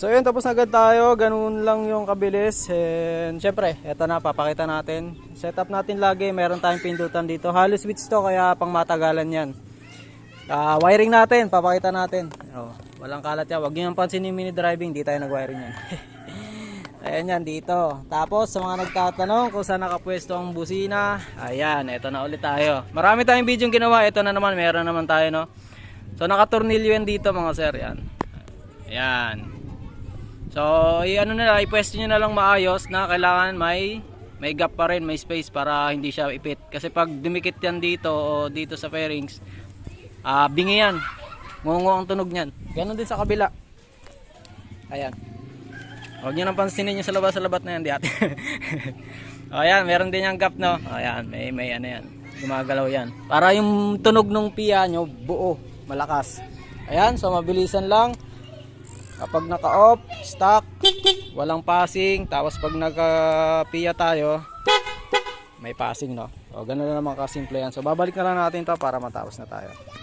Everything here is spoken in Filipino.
So yun, tapos na tayo. Ganun lang yung kabilis. And syempre, eto na, papakita natin. Setup natin lagi. Meron tayong pindutan dito. Hollow switch to, kaya pang matagalan yan. Ah, wiring natin, papakita natin. Oh, walang kalat yan. Huwag nyo pansin yung mini driving, di tayo nag-wiring yan. Ayan yan, dito. Tapos, sa mga nagtatanong kung saan nakapwesto ang busina, ayan, eto na ulit tayo. Marami tayong video ginawa, ito na naman, meron naman tayo, no? So, nakatornilyo yan dito, mga sir, yan. Ayan. So, i-ano na, ipwesto nyo na lang maayos na kailangan may may gap pa rin, may space para hindi siya ipit. Kasi pag dumikit yan dito o dito sa fairings, ah bingi yan. Ngungo ang tunog niyan. Ganon din sa kabila. Ayan. Huwag nyo nang pansinin yung sa labas sa labat na yan, di ate. ayan, meron din yung gap, no? Ayan, may, may ano yan. Gumagalaw yan. Para yung tunog ng piya nyo, buo, malakas. Ayan, so mabilisan lang. Kapag naka-off, stock, walang passing. Tapos pag naka-piya tayo, may passing, no? O, ganun na naman kasimple yan. So, babalik na lang natin to para matapos na tayo.